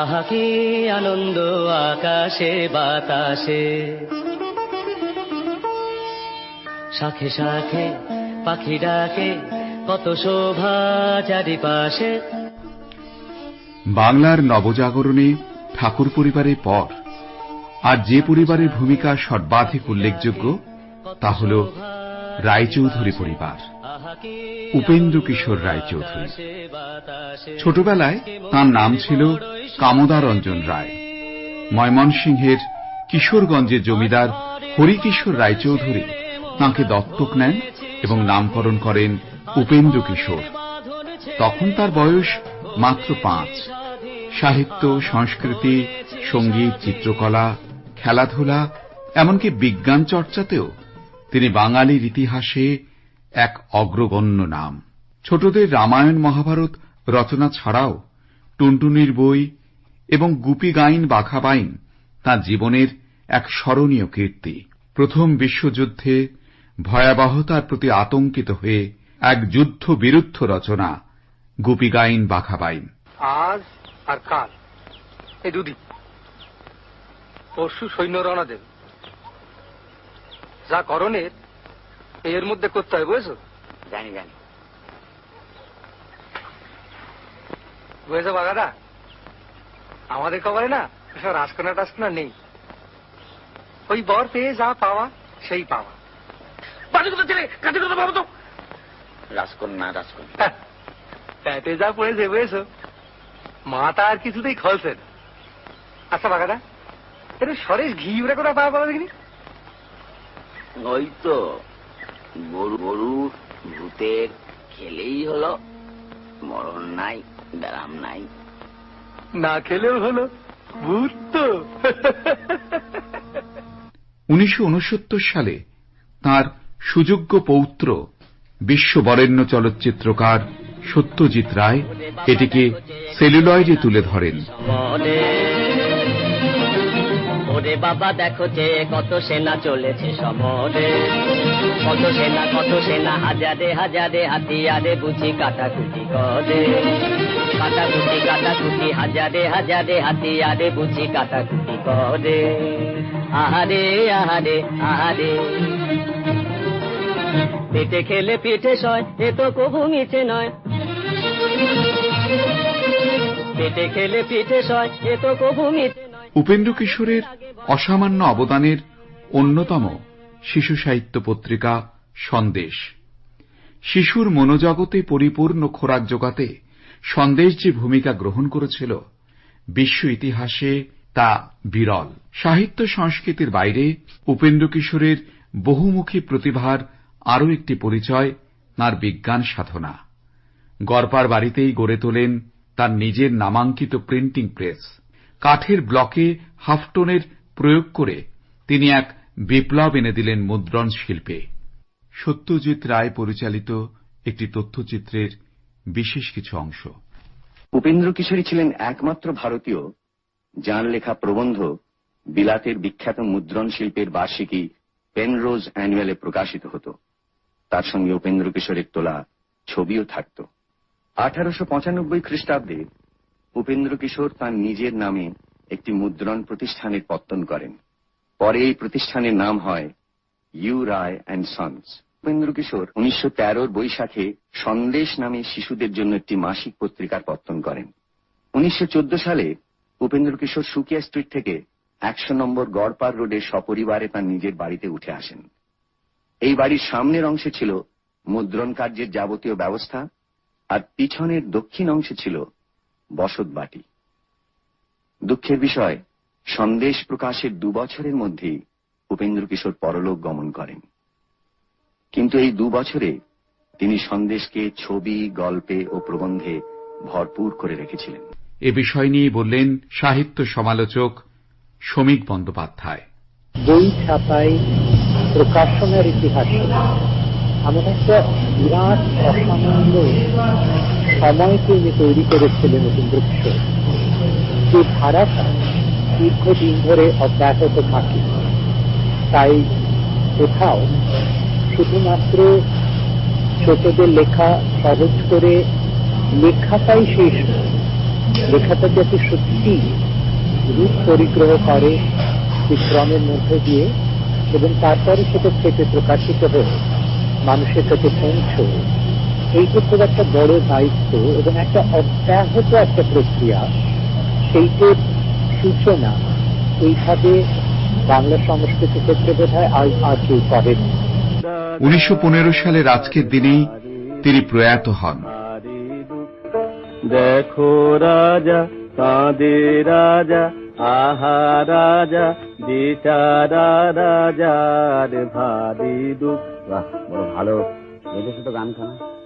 আহা কি আনন্দ আকাশে, বাতাসে। শাখে শাখে পাখি ডাকে, কত শোভা চারিপাশে। বাংলার নবজাগরণে ঠাকুর পরিবারের পর, আর যে পরিবারের ভূমিকা সর্বাধিক উল্লেখযোগ্য, তা হল রায়চৌধুরী পরিবার উপেন্দ্র কিশোর রায়চৌধুরী। ছোটবেলায় তার নাম ছিল কামদারঞ্জন রায়। ময়মনসিংহের কিশোরগঞ্জের জমিদার হরিকিশোর রায়চৌধুরী তাঁকে দত্তক নেন এবং নামকরণ করেন উপেন্দ্র কিশোর। তখন তার বয়স মাত্র পাঁচ। সাহিত্য, সংস্কৃতি, সংগীত, চিত্রকলা, খেলাধুলা, এমনকি বিজ্ঞান চর্চাতেও তিনি বাঙালির ইতিহাসে এক অগ্রগণ্য নাম। ছোটদের রামায়ণ, মহাভারত রচনা ছাড়াও টুনটুনির বই এবং গুপি গাইন বাঘা বাইন তাঁর জীবনের এক স্মরণীয় কীর্তি। প্রথম বিশ্বযুদ্ধে ভয়াবহতার প্রতি আতঙ্কিত হয়ে এক যুদ্ধ বিরুদ্ধ রচনা গুপি গাইন বাঘা বাইন। আজ আর কাল। এই দুদিন। পরশু সৈন্য রওনা দেবে। যা করণের এর মধ্যে করতে হয় বুঝেছ? জানি জানি। বুঝেছ বাগাদা? আমাদের কবরে না সব নেই। ওই বর পেয়ে যা পাওয়া সেই পাওয়া। বাজে কথা ছেলে কাজে কথা পাবো তো। রাজকন্যা রাজকন্যা। প্যাটে যা পড়েছে বুঝেছ? মাথা আর কিছুতেই খলছে না। আচ্ছা বাগাদা এটা সরেশ ঘি উড়ে করে পাওয়া পাওয়া দেখিনি? ওই তো গরু গরু ভূতের খেলেই হলো মরণ নাই। ব্যারাম নাই। না খেলেও হলো। ভূত তো। উনিশশো সালে তার সুযোগ্য পৌত্র বিশ্ববরেণ্য চলচ্চিত্রকার সত্যজিৎ রায় এটিকে সেলুলয়েডে তুলে ধরেন। ওরে বাবা দেখো যে কত সেনা চলেছে সমরে। কত সেনা কত সেনা হাজারে হাজারে হাতিয়ারে বুঝি কাটাকুটি করে। কাটাকুটি কাটাকুটি, হাজারে হাজারে হাতিয়ারে বুঝি কাটাকুটি করে। আহারে আহারে আহারে। পেটে খেলে পিঠে সয়, এ তো কবু মিছে নয়। পেটে খেলে পিঠে সয়, এ তো কবু মিছে উপেন্দ্র কিশোরের অসামান্য অবদানের অন্যতম শিশু সাহিত্য পত্রিকা সন্দেশ। শিশুর মনোজগতে পরিপূর্ণ খোরাক জোগাতে সন্দেশ যে ভূমিকা গ্রহণ করেছিল, বিশ্ব ইতিহাসে তা বিরল। সাহিত্য সংস্কৃতির বাইরে উপেন্দ্র কিশোরের বহুমুখী প্রতিভার আরও একটি পরিচয়, তাঁর বিজ্ঞান সাধনা। গড়পার বাড়িতেই গড়ে তোলেন তার নিজের নামাঙ্কিত প্রিন্টিং প্রেস। কাঠের ব্লকে হাফটোনের প্রয়োগ করে তিনি এক বিপ্লব এনে দিলেন মুদ্রণ শিল্পে। সত্যজিৎ রায় পরিচালিত একটি তথ্যচিত্রের বিশেষ কিছু অংশ। উপেন্দ্র কিশোরী ছিলেন একমাত্র ভারতীয়, যাঁর লেখা প্রবন্ধ বিলাতের বিখ্যাত মুদ্রণ শিল্পের বার্ষিকী পেনরোজ অ্যানুয়ালে প্রকাশিত হতো। তার সঙ্গে উপেন্দ্র কিশোরের তোলা ছবিও থাকত। আঠারোশো পঁচানব্বই খ্রিস্টাব্দে উপেন্দ্র কিশোর তাঁর নিজের নামে একটি মুদ্রণ প্রতিষ্ঠানের পত্তন করেন। পরে এই প্রতিষ্ঠানের নাম হয় U Ray and sons. Upendra Kishore উনিশশো তেরোর বৈশাখে সন্দেশ নামে শিশুদের জন্য একটি মাসিক পত্রিকার পত্তন করেন। উনিশশো চোদ্দ সালে উপেন্দ্র কিশোর সুকিয়া স্ট্রিট থেকে একশো নম্বর গড়পার রোডে সপরিবারে তার নিজের বাড়িতে উঠে আসেন। এই বাড়ির সামনের অংশে ছিল মুদ্রণ কার্যের যাবতীয় ব্যবস্থা আর পিছনের দক্ষিণ অংশে ছিল বসত বাটি। দুঃখের বিষয়, সন্দেশ প্রকাশের দু বছরের মধ্যেই উপেন্দ্র কিশোর পরলোক গমন করেন। কিন্তু এই দু বছরে তিনি সন্দেশকে ছবি গল্পে ও প্রবন্ধে ভরপুর করে রেখেছিলেন। এ বিষয় নিয়ে বললেন সাহিত্য সমালোচক সমীক বন্দ্যোপাধ্যায়। বই ছাপায় প্রকাশনার ইতিহাসে। এমন একটা বিরাট অসামান্য সময়কে উনি তৈরি করেছিলেন উপেন্দ্র কিশোর যে ধারাটা দীর্ঘদিন ধরে অব্যাহত থাকে। তাই কোথাও শুধুমাত্র ছোটদের লেখা সহজ করে লেখাটাই শেষ লেখাটা যাতে সত্যি, রূপ পরিগ্রহ করে বিক্রমের মধ্যে দিয়ে এবং তারপরে সেটা থেকে প্রকাশিত হয়ে মানুষের কাছে পৌঁছয় এইটা খুব একটা বড় দায়িত্ব এবং একটা অব্যাহত একটা প্রক্রিয়া। সেইটের সূচনা। এইভাবে বাংলা সংস্কৃতি ক্ষেত্রে বোধ হয় আর কেউ করেন। উনিশশো সালের আজকের দিনেই তিনি প্রয়াত হন। দেখো রাজা তাঁদের রাজা, আহা রাজা, বিচারা রাজার ভারী দুঃখ। বড় ভালো। এদেশে তো গান খানা